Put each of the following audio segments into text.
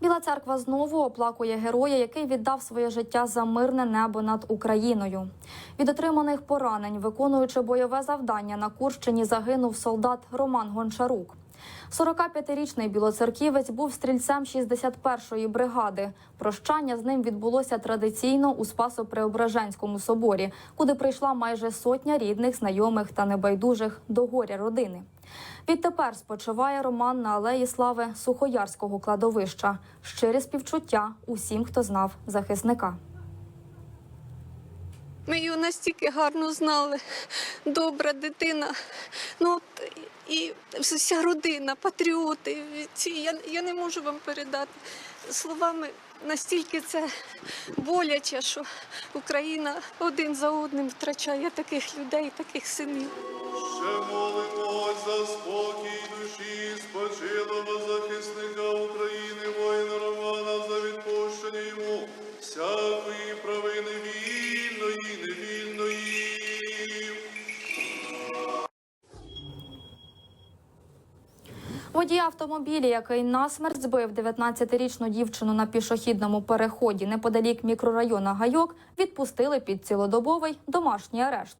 Біла церква знову оплакує героя, який віддав своє життя за мирне небо над Україною. Від отриманих поранень, виконуючи бойове завдання на Курщині, загинув солдат Роман Гончарук. 45-річний білоцерківець був стрільцем 61-ї бригади. Прощання з ним відбулося традиційно у Спасо-Преображенському соборі, куди прийшла майже сотня рідних, знайомих та небайдужих до горя родини. Відтепер спочиває Роман на алеї слави Сухоярського кладовища. Щирі співчуття усім, хто знав захисника. Ми його настільки гарно знали. Добра дитина. Ну, от, і вся родина, патріоти. Ці, я, я не можу вам передати словами. Настільки це боляче, що Україна один за одним втрачає таких людей, таких синів. Молимось за спокій душі спочилого захисника України, воїна Романа, за відпущення йому всякої провини вільної, невільної. Водій автомобіля, який насмерть збив 19-річну дівчину на пішохідному переході неподалік мікрорайону Гайок, відпустили під цілодобовий домашній арешт.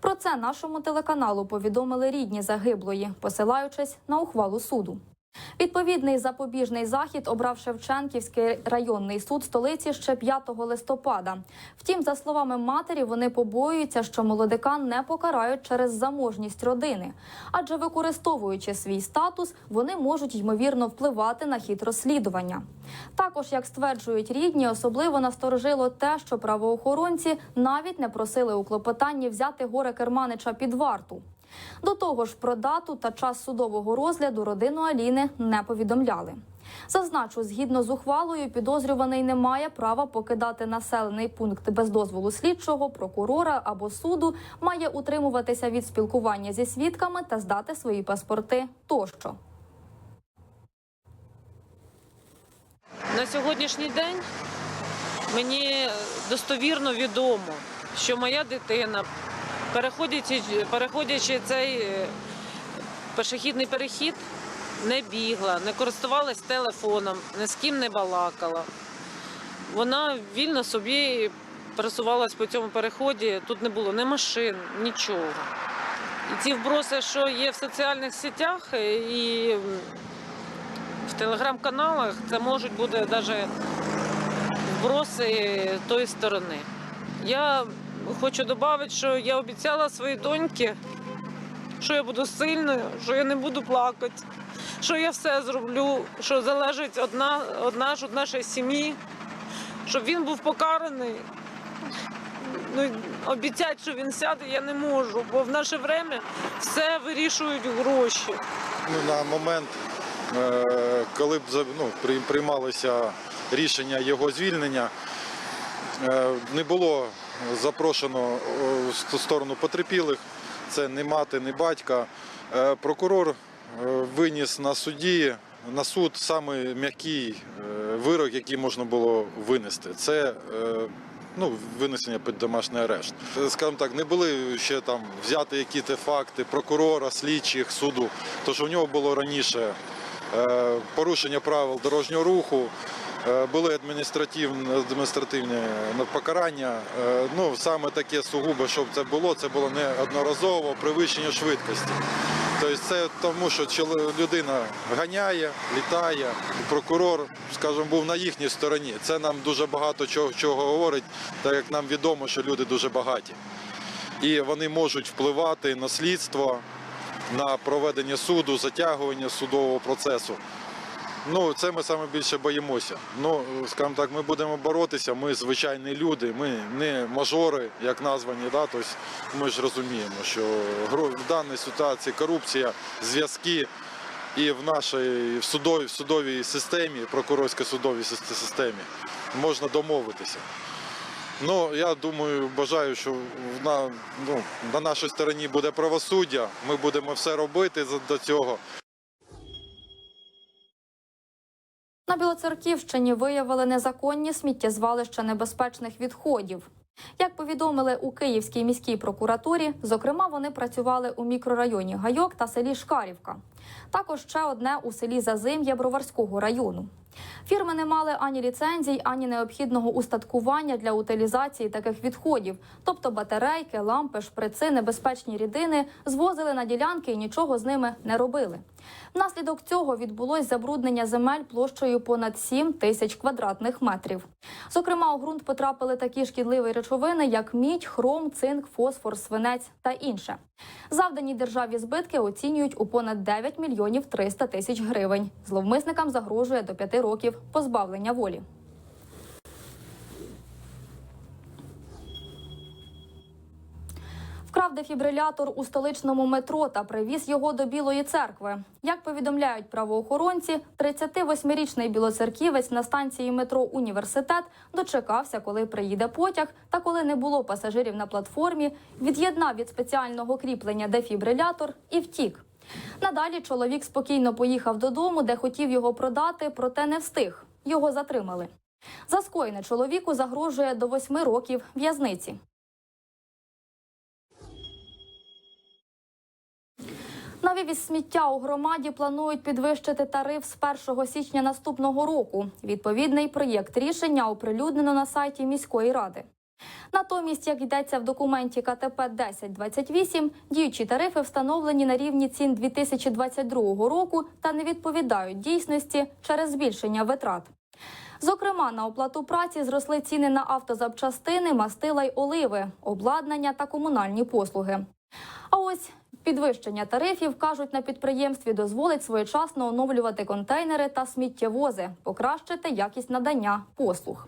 Про це нашому телеканалу повідомили рідні загиблої, посилаючись на ухвалу суду. Відповідний запобіжний захід обрав Шевченківський районний суд столиці ще 5 листопада. Втім, за словами матері, вони побоюються, що молодика не покарають через заможність родини, адже використовуючи свій статус, вони можуть ймовірно впливати на хід розслідування. Також, як стверджують рідні, особливо насторожило те, що правоохоронці навіть не просили у клопотанні взяти горе Керманича під варту. До того ж, про дату та час судового розгляду родину Аліни не повідомляли. Зазначу, згідно з ухвалою, підозрюваний не має права покидати населений пункт без дозволу слідчого, прокурора або суду, має утримуватися від спілкування зі свідками та здати свої паспорти тощо. На сьогоднішній день мені достовірно відомо, що моя дитина, переходячи, переходячи цей е, пішохідний перехід, не бігла, не користувалась телефоном, ні з ким не балакала. Вона вільно собі пересувалась по цьому переході. Тут не було ні машин, нічого. І ці вброси, що є в соціальних сетях е, і в телеграм-каналах, це можуть бути навіть вброси тої сторони. Я хочу додати, що я обіцяла своїй доньці, що я буду сильною, що я не буду плакати, що я все зроблю, що залежить одна, одна ж від нашої сім'ї, щоб він був покараний. Ну, обіцяти, що він сяде, я не можу, бо в наше время все вирішують гроші. Ну, на момент, е, коли б ну, приймалося рішення його звільнення, е, не було запрошено е, в сторону потерпілих. Це не мати, не батька. Е, Прокурор е, виніс на суді на суд саме м'який вирок, який можна було винести. Це ну, винесення під домашній арешт. Скажімо так, не були ще там взяти якісь факти прокурора, слідчих, суду. Тож у нього було раніше порушення правил дорожнього руху. Е, Були адміністративні, адміністративні покарання. Е, Ну, саме таке сугубо, щоб це було, це було не одноразово перевищення швидкості. Тобто це тому, що людина ганяє, літає. Прокурор, скажімо, був на їхній стороні. Це нам дуже багато чого, чого говорить, так як нам відомо, що люди дуже багаті. І вони можуть впливати на слідство, на проведення суду, затягування судового процесу. Ну, це ми саме більше боїмося. Ну, скажімо так, ми будемо боротися, ми звичайні люди, ми не мажори, як названі, да? тобто ми ж розуміємо, що в даній ситуації корупція, зв'язки і в нашій в судовій, в судовій системі, прокурорській судовій системі можна домовитися. Ну, я думаю, бажаю, що на, ну, на нашій стороні буде правосуддя. Ми будемо все робити до цього. На Білоцерківщині виявили незаконні сміттєзвалища небезпечних відходів. Як повідомили у Київській міській прокуратурі, зокрема, вони працювали у мікрорайоні Гайок та селі Шкарівка. Також ще одне у селі Зазим'я Броварського району. Фірми не мали ані ліцензій, ані необхідного устаткування для утилізації таких відходів, тобто батарейки, лампи, шприци, небезпечні рідини звозили на ділянки і нічого з ними не робили. Внаслідок цього відбулось забруднення земель площею понад 7 тисяч квадратних метрів. Зокрема, у ґрунт потрапили такі шкідливі речовини, як мідь, хром, цинк, фосфор, свинець та інше. Завдані державі збитки оцінюють у понад 9 мільйонів 300 тисяч гривень. Зловмисникам загрожує до 5 років позбавлення волі. Вкрав дефібрилятор у столичному метро та привіз його до Білої церкви. Як повідомляють правоохоронці, 38-річний білоцерківець на станції метро Університет дочекався, коли приїде потяг, та коли не було пасажирів на платформі, від'єднав від спеціального кріплення дефібрилятор і втік. Надалі чоловік спокійно поїхав додому, де хотів його продати, проте не встиг. Його затримали. За скоєне чоловіку загрожує до 8 років в'язниці. На вивіз сміття у громаді планують підвищити тариф з 1 січня наступного року. Відповідний проєкт рішення оприлюднено на сайті міської ради. Натомість, як йдеться в документі КТП 1028, діючі тарифи встановлені на рівні цін 2022 року та не відповідають дійсності через збільшення витрат. Зокрема, на оплату праці зросли ціни на автозапчастини, мастила й оливи, обладнання та комунальні послуги. А ось підвищення тарифів кажуть на підприємстві дозволить своєчасно оновлювати контейнери та сміттєвози, покращити якість надання послуг.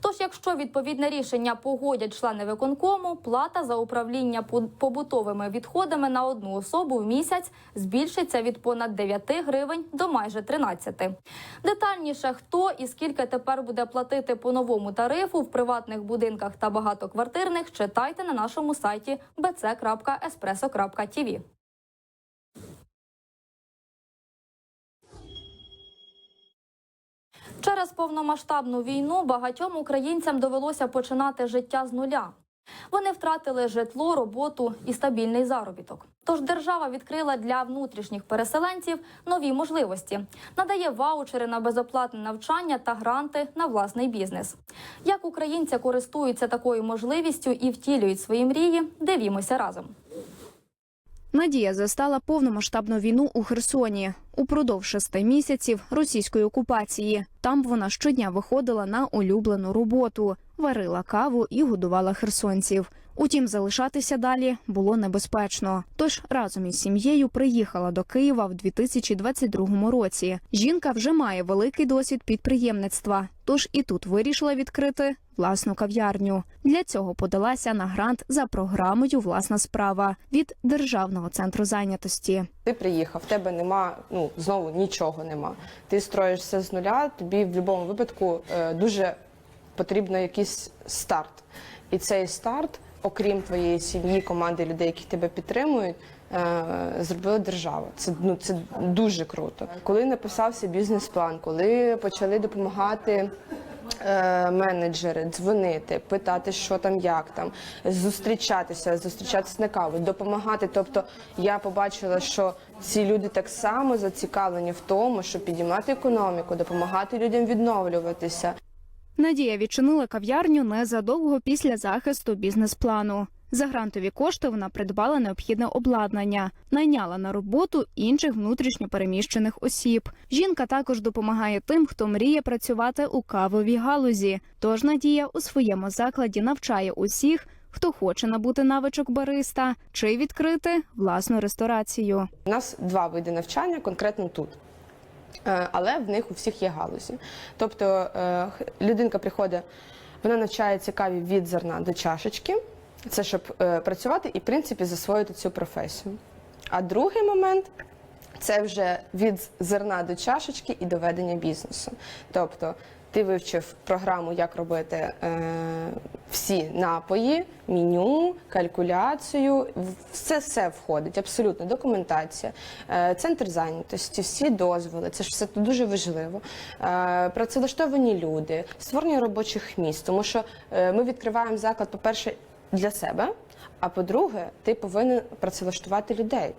Тож, якщо відповідне рішення погодять члени виконкому, плата за управління побутовими відходами на одну особу в місяць збільшиться від понад 9 гривень до майже 13. Детальніше, хто і скільки тепер буде платити по новому тарифу в приватних будинках та багатоквартирних, читайте на нашому сайті bc.espresso.tv. Через повномасштабну війну багатьом українцям довелося починати життя з нуля. Вони втратили житло, роботу і стабільний заробіток. Тож держава відкрила для внутрішніх переселенців нові можливості, надає ваучери на безоплатне навчання та гранти на власний бізнес. Як українці користуються такою можливістю і втілюють свої мрії, дивімося разом. Надія застала повномасштабну війну у Херсоні упродовж шести місяців російської окупації. Там вона щодня виходила на улюблену роботу, варила каву і годувала херсонців. Утім, залишатися далі було небезпечно. Тож разом із сім'єю приїхала до Києва в 2022 році. Жінка вже має великий досвід підприємництва, тож і тут вирішила відкрити власну кав'ярню. Для цього подалася на грант за програмою Власна справа від Державного центру зайнятості. Ти приїхав, в тебе нема, ну знову нічого нема. Ти строїшся з нуля, тобі в будь-якому випадку е, дуже потрібно якийсь старт. І цей старт, окрім твоєї сім'ї, команди людей, які тебе підтримують, е, зробила держава. Це ну це дуже круто. Коли написався бізнес-план, коли почали допомагати. е, Менеджери дзвонити, питати, що там, як там, зустрічатися, зустрічатися на каву, допомагати. Тобто я побачила, що ці люди так само зацікавлені в тому, щоб підіймати економіку, допомагати людям відновлюватися. Надія відчинила кав'ярню незадовго після захисту бізнес-плану. За грантові кошти вона придбала необхідне обладнання, найняла на роботу інших внутрішньо переміщених осіб. Жінка також допомагає тим, хто мріє працювати у кавовій галузі. Тож Надія у своєму закладі навчає усіх, хто хоче набути навичок бариста чи відкрити власну ресторацію. У нас два види навчання конкретно тут. Е, Але в них у всіх є галузі. Тобто е, людинка приходить, вона навчається каві від зерна до чашечки. Це щоб е, працювати і, в принципі, засвоїти цю професію. А другий момент це вже від зерна до чашечки і до ведення бізнесу. Тобто ти вивчив програму, як робити е, всі напої, меню, калькуляцію. Все все входить, абсолютно документація, е, центр зайнятості, всі дозволи. Це ж все дуже важливо. Е, працевлаштовані люди, створення робочих місць, тому що е, ми відкриваємо заклад, по-перше, для себе. А по-друге, ти повинен працевлаштувати людей.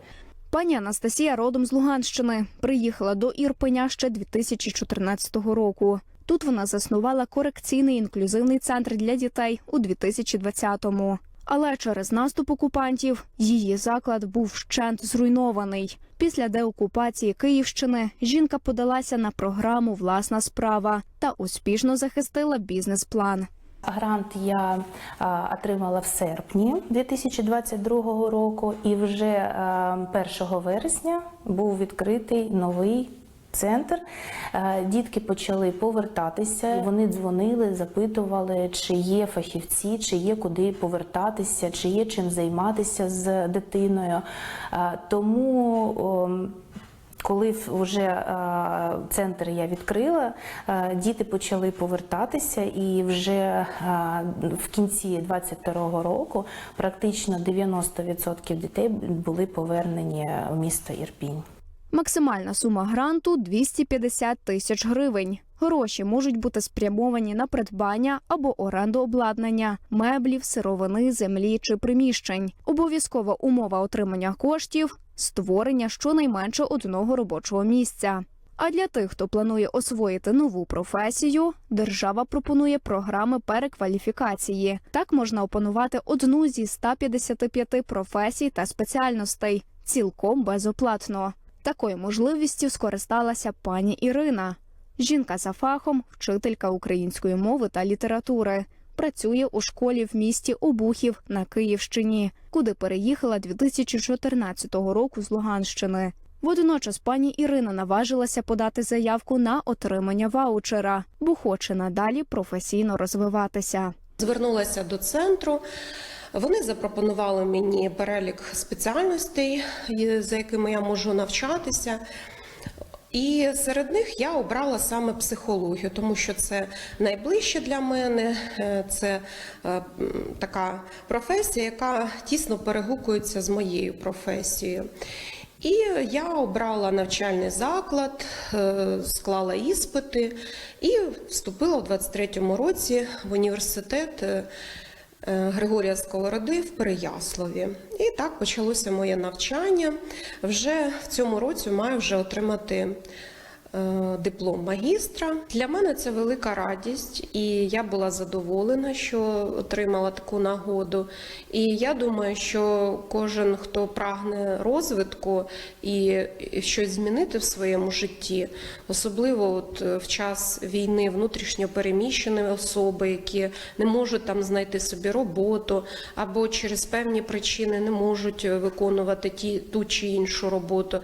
Пані Анастасія родом з Луганщини приїхала до Ірпеня ще 2014 року. Тут вона заснувала корекційний інклюзивний центр для дітей у 2020-му. Але через наступ окупантів її заклад був вщент зруйнований. Після деокупації Київщини жінка подалася на програму Власна справа та успішно захистила бізнес-план. Грант я отримала в серпні 2022 року, і вже а, 1 вересня був відкритий новий. Центр Е, дітки почали повертатися. Вони дзвонили, запитували, чи є фахівці, чи є куди повертатися, чи є чим займатися з дитиною. Е, Тому коли вже е, центр я відкрила, діти почали повертатися, і вже в кінці 22-го року практично 90% дітей були повернені в місто Ірпінь. Максимальна сума гранту 250 тисяч гривень. Гроші можуть бути спрямовані на придбання або оренду обладнання, меблів, сировини, землі чи приміщень. Обов'язкова умова отримання коштів створення щонайменше одного робочого місця. А для тих, хто планує освоїти нову професію, держава пропонує програми перекваліфікації. Так можна опанувати одну зі 155 професій та спеціальностей цілком безоплатно. Такою можливістю скористалася пані Ірина. Жінка за фахом, вчителька української мови та літератури. Працює у школі в місті Обухів на Київщині, куди переїхала 2014 року з Луганщини. Водночас пані Ірина наважилася подати заявку на отримання ваучера, бо хоче надалі професійно розвиватися. Звернулася до центру. Вони запропонували мені перелік спеціальностей, за якими я можу навчатися. І серед них я обрала саме психологію, тому що це найближче для мене. е, Це е, така професія, яка тісно перегукується з моєю професією. І я обрала навчальний заклад, е, склала іспити і вступила в 23-му році в університет Григорія Сковороди в Переяславі. І так почалося моє навчання. Вже в цьому році маю вже отримати е, диплом магістра. Для мене це велика радість, і я була задоволена, що отримала таку нагоду. І я думаю, що кожен, хто прагне розвитку і щось змінити в своєму житті, особливо от е, в час війни внутрішньо переміщені особи, які не можуть там знайти собі роботу, або через певні причини не можуть е, виконувати ті ту чи іншу роботу.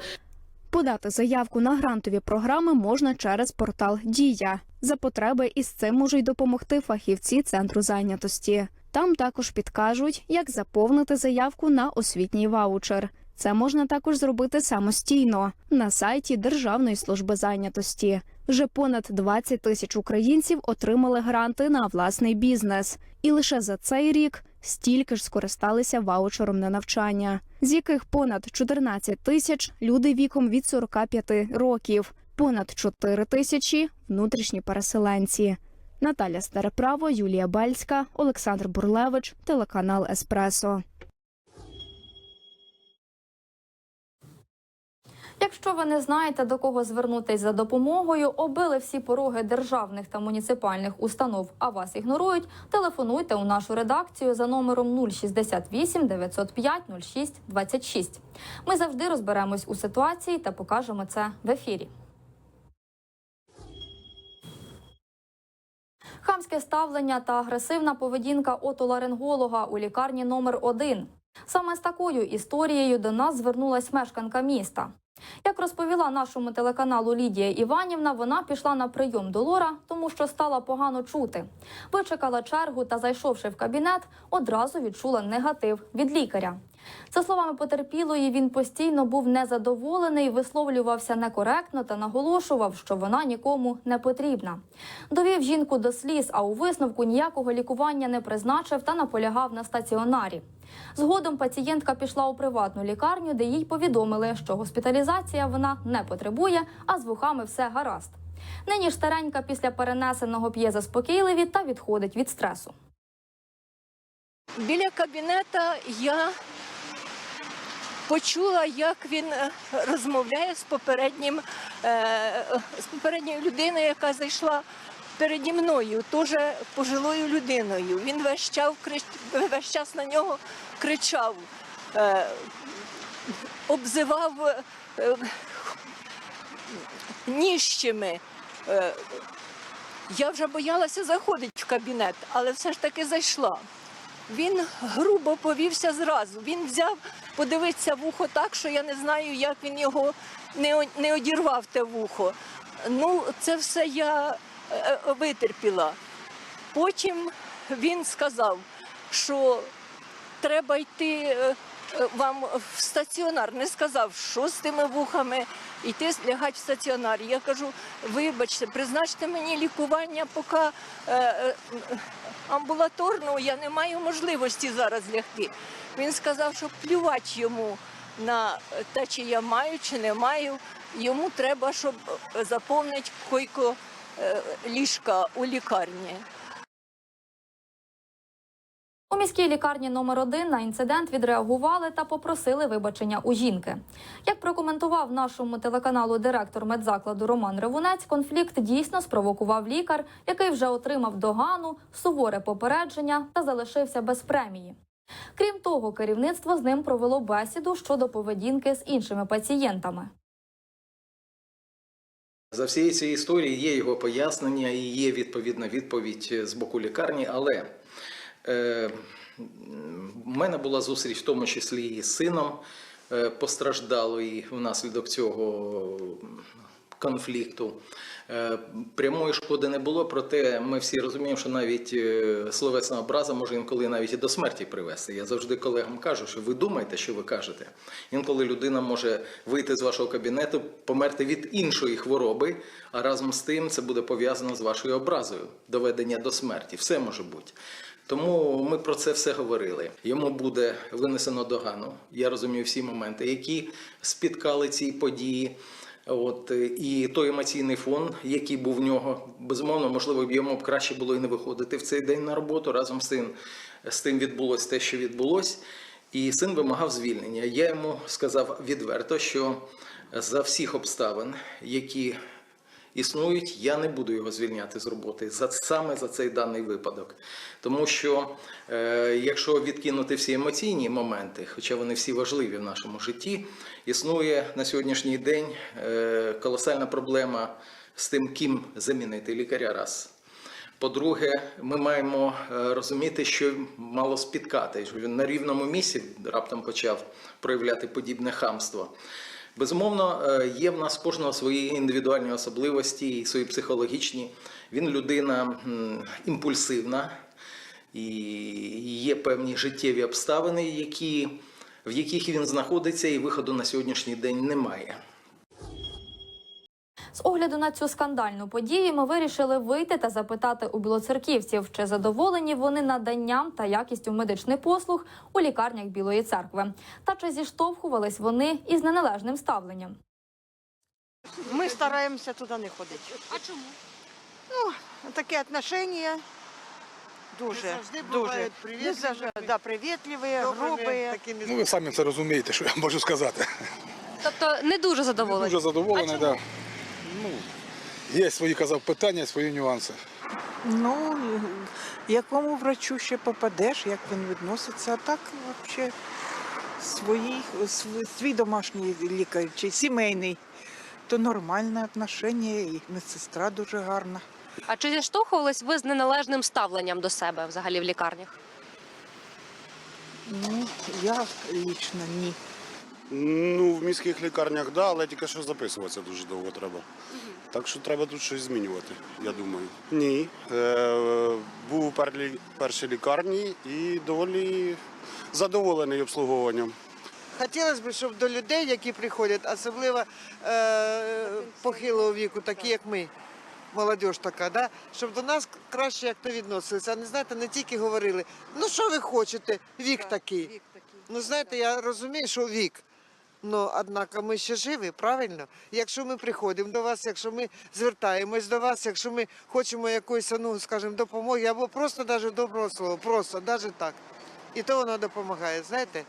Подати заявку на грантові програми можна через портал Дія. За потреби із цим можуть допомогти фахівці центру зайнятості. Там також підкажуть, як заповнити заявку на освітній ваучер. Це можна також зробити самостійно на сайті Державної служби зайнятості. Вже понад 20 тисяч українців отримали гранти на власний бізнес, і лише за цей рік стільки ж скористалися ваучером на навчання, з яких понад 14 тисяч люди віком від 45 років, понад 4 тисячі внутрішні переселенці. Наталя Стареправо, Юлія Бальська, Олександр Бурлевич, телеканал Еспресо. Якщо ви не знаєте до кого звернутись за допомогою, обили всі пороги державних та муніципальних установ, а вас ігнорують, телефонуйте у нашу редакцію за номером 068 905 06 26. Ми завжди розберемось у ситуації та покажемо це в ефірі. Хамське ставлення та агресивна поведінка отоларинголога у лікарні номер 1 Саме з такою історією до нас звернулась мешканка міста. Як розповіла нашому телеканалу Лідія Іванівна, вона пішла на прийом до Лора, тому що стала погано чути. Вичекала чергу та, зайшовши в кабінет, одразу відчула негатив від лікаря. За словами потерпілої, він постійно був незадоволений, висловлювався некоректно та наголошував, що вона нікому не потрібна. Довів жінку до сліз, а у висновку ніякого лікування не призначив та наполягав на стаціонарі. Згодом пацієнтка пішла у приватну лікарню, де їй повідомили, що госпіталізація вона не потребує, а з вухами все гаразд. Нині ж старенька після перенесеного п'є заспокійливі та відходить від стресу. Біля кабінета я почула, як він е, розмовляє з попереднім е, з попередньою людиною, яка зайшла переді мною, теж пожилою людиною. Він весь час, весь час на нього кричав, е, обзивав ніщими. Е, Я вже боялася заходити в кабінет, але все ж таки зайшла. Він грубо повівся зразу. Він взяв, подивитися вухо так, що я не знаю, як він його не, не одірвав те вухо. Ну, це все я е, е, витерпіла. Потім він сказав, що треба йти е, вам в стаціонар. Не сказав, що з тими вухами, йти лягати в стаціонар. Я кажу, вибачте, призначте мені лікування, поки амбулаторного я не маю можливості зараз лягти. Він сказав, що плювати йому на те, чи я маю, чи не маю. Йому треба, щоб е, заповнити койко е, ліжка у лікарні. У міській лікарні номер 1 на інцидент відреагували та попросили вибачення у жінки. Як прокоментував нашому телеканалу директор медзакладу Роман Ревунець, конфлікт дійсно спровокував лікар, який вже отримав догану, суворе попередження та залишився без премії. Крім того, керівництво з ним провело бесіду щодо поведінки з іншими пацієнтами. За всією цією історією є його пояснення і є відповідна відповідь з боку лікарні, але е, в мене була зустріч, в тому числі і сином е, постраждалої внаслідок цього конфлікту. Е, Прямої шкоди не було, проте ми всі розуміємо, що навіть е, словесна образа може інколи навіть і до смерті привести. Я завжди колегам кажу, що ви думаєте, що ви кажете. Інколи людина може вийти з вашого кабінету, померти від іншої хвороби, а разом з тим це буде пов'язано з вашою образою, доведення до смерті. Все може бути. Тому ми про це все говорили. Йому буде винесено догану. Я розумію всі моменти, які спіткали ці події. От е, і той емоційний фон, який був в нього, безумовно, можливо, б йому б краще було і не виходити в цей день на роботу. Разом з тим, з тим відбулося те, що відбулось, і син вимагав звільнення. Я йому сказав відверто, що за всіх обставин, які існують, я не буду його звільняти з роботи за саме за цей даний випадок. Тому що е, якщо відкинути всі емоційні моменти, хоча вони всі важливі в нашому житті, існує на сьогоднішній день е, колосальна проблема з тим, ким замінити лікаря раз. По-друге, ми маємо е, розуміти, що мало спіткати, що він на рівному місці раптом почав проявляти подібне хамство. Безумовно, е, є в нас кожного свої індивідуальні особливості і свої психологічні. Він людина імпульсивна, і є певні життєві обставини, які, в яких він знаходиться, і виходу на сьогоднішній день немає. З огляду на цю скандальну подію ми вирішили вийти та запитати у білоцерківців, чи задоволені вони наданням та якістю медичних послуг у лікарнях Білої церкви, та чи зіштовхувались вони із неналежним ставленням. Мы стараемся туда не ходити. А чому? Ну, таке отношення дуже, дуже. Не да, привітливі, грубі. Ну, ви самі це розумієте, що я можу сказати. Тобто не дуже задоволені? Дуже задоволений, так. Да. Ну, є свої казав питання, свої нюанси. Ну, якому врачу ще попадеш, як він відноситься, а так взагалі свої, свій домашній лікар чи сімейний, то нормальне отношення, і медсестра дуже гарна. А чи зіштовхувались ви з неналежним ставленням до себе взагалі в лікарнях? Ну, я лічно ні. Ну, в міських лікарнях так, да, але тільки що записуватися дуже довго треба. Так що треба тут щось змінювати, я думаю. Ні. Е, був у перлі- першій лікарні і доволі задоволений обслуговуванням. Хотілося б, щоб до людей, які приходять, особливо е, похилого віку, такі як ми, молодь така, да? щоб до нас краще як то відносилися. А не знаєте, не тільки говорили, ну що ви хочете, вік такий. Ну знаєте, я розумію, що вік. Ну, однак ми ще живі, правильно? Якщо ми приходимо до вас, якщо ми звертаємось до вас, якщо ми хочемо якоїсь, ну, скажімо, допомоги, або просто навіть доброго слова, просто, навіть так. І то воно допомагає, знаєте?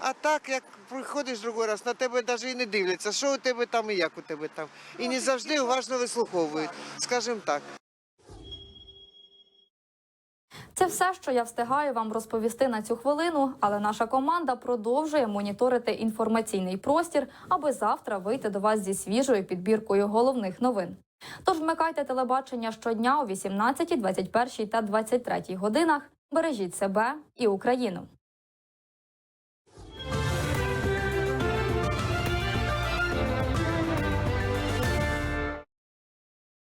А так, як приходиш другий раз, на тебе навіть і не дивляться, що у тебе там і як у тебе там. І не завжди уважно вислуховують, скажімо так. Це все, що я встигаю вам розповісти на цю хвилину, але наша команда продовжує моніторити інформаційний простір, аби завтра вийти до вас зі свіжою підбіркою головних новин. Тож вмикайте телебачення щодня о 18, 21 та 23 годинах. Бережіть себе і Україну.